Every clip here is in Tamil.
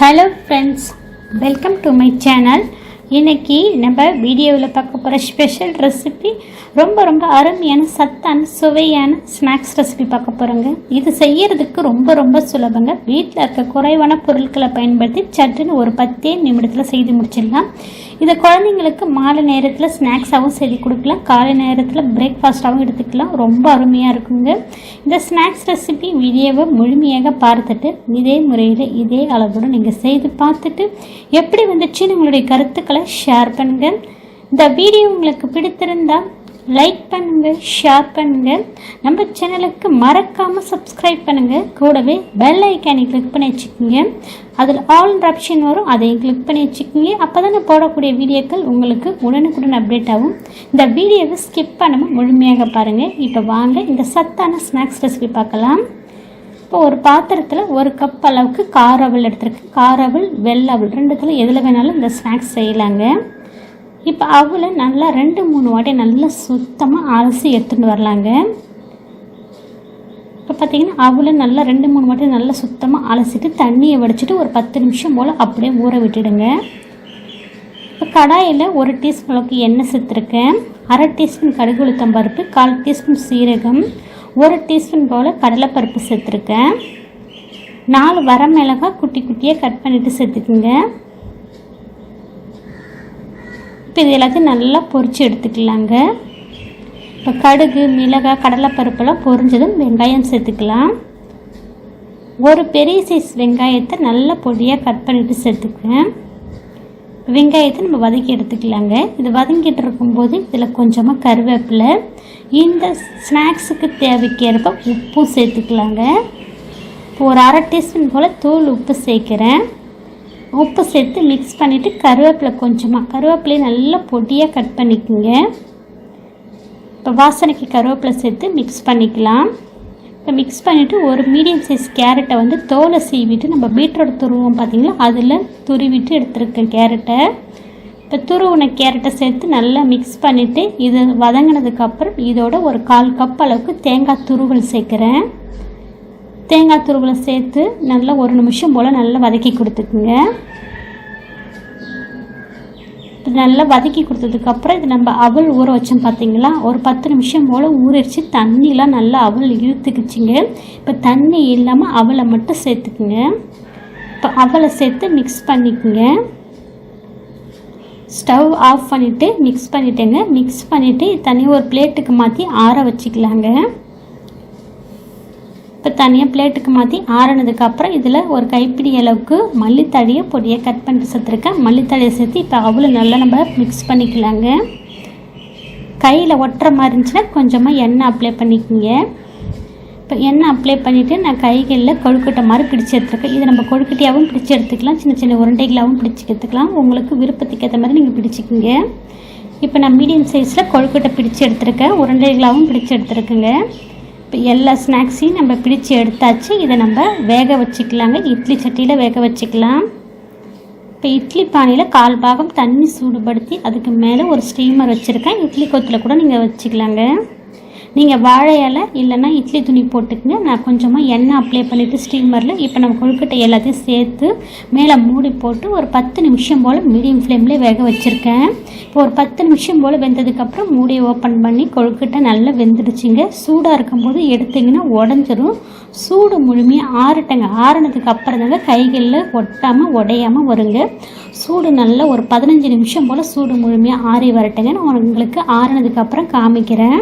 Hello friends welcome to my channel இன்றைக்கி நம்ம வீடியோவில் பார்க்க போகிற ஸ்பெஷல் ரெசிபி ரொம்ப ரொம்ப அருமையான சத்தான சுவையான ஸ்நாக்ஸ் ரெசிபி பார்க்க போகிறோங்க இது செய்யறதுக்கு ரொம்ப ரொம்ப சுலபங்க. வீட்டில் இருக்க குறைவான பொருட்களை பயன்படுத்தி சட்டுன்னு ஒரு பத்தே நிமிடத்தில் செய்து முடிச்சிடலாம். இதை குழந்தைங்களுக்கு மாலை நேரத்தில் ஸ்நாக்ஸாகவும் செய்து கொடுக்கலாம். காலை நேரத்தில் பிரேக்ஃபாஸ்ட்டாகவும் எடுத்துக்கலாம். ரொம்ப அருமையாக இருக்குங்க. இந்த ஸ்நாக்ஸ் ரெசிபி வீடியோவை முழுமையாக பார்த்துட்டு இதே முறையில் இதே அளவோடு நீங்கள் செய்து பார்த்துட்டு எப்படி வந்துச்சுன்னு உங்களுடைய கருத்துக்களை ஷேர் பண்ணுங்கள் இந்த வீடியோ உங்களுக்கு பிடித்திருந்தால் லைக் பண்ணுங்கள் ஷேர் பண்ணுங்கள் நம்ம சேனலுக்கு மறக்காமல் சப்ஸ்கிரைப் பண்ணுங்கள் கூடவே பெல் ஐக்கானை கிளிக் பண்ணி வச்சுக்கோங்க. அதில் ஆல் ஆப்ஷன் வரும் அதையும் கிளிக் பண்ணி வச்சுக்கோங்க. அப்போ தானே போடக்கூடிய வீடியோக்கள் உங்களுக்கு உடனுக்குடன் அப்டேட் ஆகும். இந்த வீடியோவை ஸ்கிப் பண்ணாமல் முழுமையாக பாருங்கள் இப்போ வாங்க இந்த சத்தான ஸ்நாக்ஸ் ரெசிபி பார்க்கலாம். இப்போ ஒரு பாத்திரத்தில் ஒரு கப் அளவுக்கு காரவல் எடுத்துருக்கு காரவல் வெள்ளவல் ரெண்டுத்தில் எதில் வேணாலும் இந்த ஸ்நாக்ஸ் செய்யலாங்க. இப்போ அவளை நல்லா ரெண்டு மூணு வாட்டி நல்லா சுத்தமாக அலசி எடுத்துகிட்டு வரலாங்க. இப்போ பார்த்தீங்கன்னா அவளை நல்லா ரெண்டு மூணு வாட்டி நல்லா சுத்தமாக அலசிட்டு தண்ணியை வடிச்சிட்டு ஒரு பத்து நிமிஷம் போல் அப்படியே ஊற விட்டுடுங்க. இப்போ கடாயில் ஒரு டீஸ்பூன் அளவுக்கு எண்ணெய் சேர்த்துருக்கேன். அரை டீஸ்பூன் கடுகு உளுத்தம் பருப்பு கால் டீஸ்பூன் சீரகம் ஒரு டீஸ்பூன் போல் கடலைப்பருப்பு சேர்த்துருக்கேன். நாலு வரமிளகாய் குட்டி குட்டியாக கட் பண்ணிவிட்டு சேர்த்துக்குங்க. இப்போ இது எல்லாத்தையும் நல்லா பொரித்து எடுத்துக்கலாங்க. இப்போ கடுகு மிளகாய் கடலைப்பருப்பெல்லாம் பொரிஞ்சதும் வெங்காயம் சேர்த்துக்கலாம். ஒரு பெரிய சைஸ் வெங்காயத்தை நல்லா பொடியாக கட் பண்ணிவிட்டு சேர்த்துக்குவேன். வெங்காயத்தை நம்ம வதக்கி எடுத்துக்கலாங்க. இது வதங்கிட்டு இருக்கும்போது இதில் கொஞ்சமாக கருவேப்பிலை இந்த ஸ்நாக்ஸுக்கு தேவைக்கேற்ப உப்பும் சேர்த்துக்கலாங்க. இப்போ ஒரு அரை டீஸ்பூன் போல் தூள் உப்பு சேர்க்குறேன். உப்பு சேர்த்து மிக்ஸ் பண்ணிவிட்டு கருவேப்பிலை கொஞ்சமாக கருவேப்பிலையை நல்லா பொடியாக கட் பண்ணிக்கோங்க. இப்போ வாசனைக்கு கருவேப்பிலை சேர்த்து மிக்ஸ் பண்ணிக்கலாம். இப்போ மிக்ஸ் பண்ணிவிட்டு ஒரு மீடியம் சைஸ் கேரட்டை வந்து தோலை சீவிட்டு நம்ம பீட்ரூட் துருவோம் பார்த்திங்களா அதில் துருவிட்டு எடுத்துருக்கேன் கேரட்டை இப்போ துருவின கேரட்டை சேர்த்து நல்லா மிக்ஸ் பண்ணிவிட்டு இது வதங்கினதுக்கப்புறம் இதோட ஒரு கால் கப் அளவுக்கு தேங்காய் துருவல் சேர்க்குறேன். தேங்காய் துருவலை சேர்த்து நல்லா ஒரு நிமிஷம் போல் நல்லா வதக்கி கொடுத்துக்குங்க. இது நல்லா வதக்கி கொடுத்ததுக்கப்புறம் இது நம்ம அவள் ஊற வச்சோம் பார்த்தீங்களா ஒரு பத்து நிமிஷம் போல் ஊறிடுச்சு. தண்ணிலாம் நல்லா அவல் இழுத்துக்குச்சிங்க. இப்போ தண்ணி இல்லாமல் அவலை மட்டும் சேர்த்துக்குங்க. இப்போ அவலை சேர்த்து மிக்ஸ் பண்ணிக்கோங்க. ஸ்டவ் ஆஃப் பண்ணிவிட்டு மிக்ஸ் பண்ணிட்டேங்க. மிக்ஸ் பண்ணிவிட்டு தனியாக ஒரு பிளேட்டுக்கு மாற்றி ஆற வச்சுக்கலாங்க. இப்போ தனியாக பிளேட்டுக்கு மாற்றி ஆறினதுக்கப்புறம் இதில் ஒரு கைப்பிடி அளவுக்கு மல்லித்தழையை பொடியை கட் பண்ணிட்டு சேர்த்துருக்கேன் மல்லித்தழையை சேர்த்து இப்போ அவ்வளோ நல்லா நம்ம மிக்ஸ் பண்ணிக்கலாங்க. கையில் ஒட்டுற மாதிரி இருந்துச்சுன்னா கொஞ்சமாக எண்ணெய் அப்ளை பண்ணிக்கோங்க. இப்போ எண்ணெய் அப்ளை பண்ணிவிட்டு நான் கைகளில் கொழுக்கட்டை மாதிரி பிடிச்சி எடுத்துருக்கேன். இதை நம்ம கொழுக்கட்டையாகவும் பிடிச்சி எடுத்துக்கலாம். சின்ன சின்ன உருண்டைகளாகவும் பிடிச்சி எடுத்துக்கலாம். உங்களுக்கு விருப்பத்துக்கு ஏற்ற மாதிரி நீங்கள் பிடிச்சிக்கோங்க. இப்போ நான் மீடியம் சைஸில் கொழுக்கட்டை பிடிச்சி எடுத்துருக்கேன். உருண்டைகளாகவும் பிடிச்சி எடுத்துருக்குங்க. இப்போ எல்லா ஸ்நாக்ஸையும் நம்ம பிடிச்சி எடுத்தாச்சு. இதை நம்ம வேக வச்சுக்கலாங்க. இட்லி சட்டியில் வேக வச்சுக்கலாம். இப்போ இட்லி பானையில் கால் பாகம் தண்ணி சூடுபடுத்தி அதுக்கு மேலே ஒரு ஸ்டீமர் வச்சுருக்கேன். இட்லி கொத்தில் கூட நீங்கள் வச்சுக்கலாங்க. நீங்கள் வாழை இலை இல்லைன்னா இட்லி துணி போட்டுக்கங்க. நான் கொஞ்சமாக எண்ணெய் அப்ளை பண்ணிவிட்டு ஸ்டீமரில் இப்போ நம்ம கொழுக்கட்டை எல்லாத்தையும் சேர்த்து மேலே மூடி போட்டு ஒரு பத்து நிமிஷம் போல் மீடியம் ஃப்ளேம்லேயே வேக வச்சுருக்கேன். இப்போ ஒரு பத்து நிமிஷம் போல் வெந்ததுக்கப்புறம் மூடியை ஓப்பன் பண்ணி கொழுக்கட்டை நல்லா வெந்துடுச்சிங்க. சூடாக இருக்கும்போது எடுத்திங்கன்னா உடஞ்சிரும். சூடு முழுமையாக ஆறட்டங்க. ஆறினதுக்கு அப்புறம் தாங்க கைகளில் ஒட்டாமல் உடையாமல் வருங்க. சூடு நல்லா ஒரு பதினஞ்சு நிமிஷம் போல் சூடு முழுமையாக ஆறி வரட்டுங்க. நான் உங்களுக்கு ஆறினதுக்கப்புறம் காமிக்கிறேன்.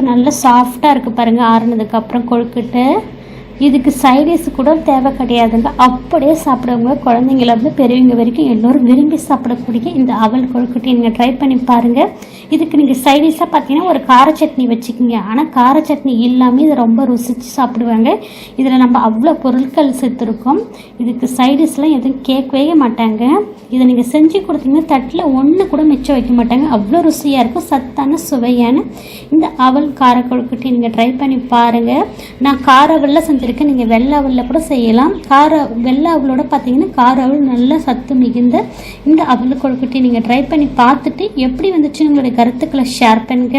இப்போ நல்லா சாஃப்டாக இருக்குது பாருங்கள் ஆறுனதுக்கப்புறம் கொழுக்கிட்டு. இதுக்கு சைடிஸ் கூட தேவை கிடையாதுங்க. அப்படியே சாப்பிடுவங்க குழந்தைங்கலேருந்து பெரியவங்க வரைக்கும் எல்லோரும் விரும்பி சாப்பிடக்கூடிய இந்த அவல் கொழுக்கட்டையை நீங்கள் ட்ரை பண்ணி பாருங்கள் இதுக்கு நீங்கள் சைடிஸாக பார்த்தீங்கன்னா ஒரு கார சட்னி வச்சுக்கோங்க. ஆனால் கார சட்னி இல்லாமல் இதை ரொம்ப ருசித்து சாப்பிடுவாங்க. இதில் நம்ம அவ்வளோ பொருட்கள் சேர்த்துருக்கோம். இதுக்கு சைடிஸ்லாம் எதுவும் கேட்கவே மாட்டாங்க. இதை நீங்கள் செஞ்சு கொடுத்தீங்கன்னா தட்டில் ஒன்று கூட மிச்சம் வைக்க மாட்டாங்க. அவ்வளோ ருசியாக இருக்கும். சத்தான சுவையான இந்த அவல் கார கொழுக்கட்டை நீங்கள் ட்ரை பண்ணி பாருங்கள் நான் காரவெல்லாம் செஞ்சு இருக்குது நீங்கள் வெள்ளை அவலில் கூட செய்யலாம். கார வெள்ளை அவலோட பார்த்தீங்கன்னா கார நல்ல சத்து மிகுந்த இந்த அவல் கொழுக்கட்டி நீங்கள் ட்ரை பண்ணி பார்த்துட்டு எப்படி வந்துச்சு உங்களுடைய கருத்துக்களை ஷேர் பண்ணுங்க.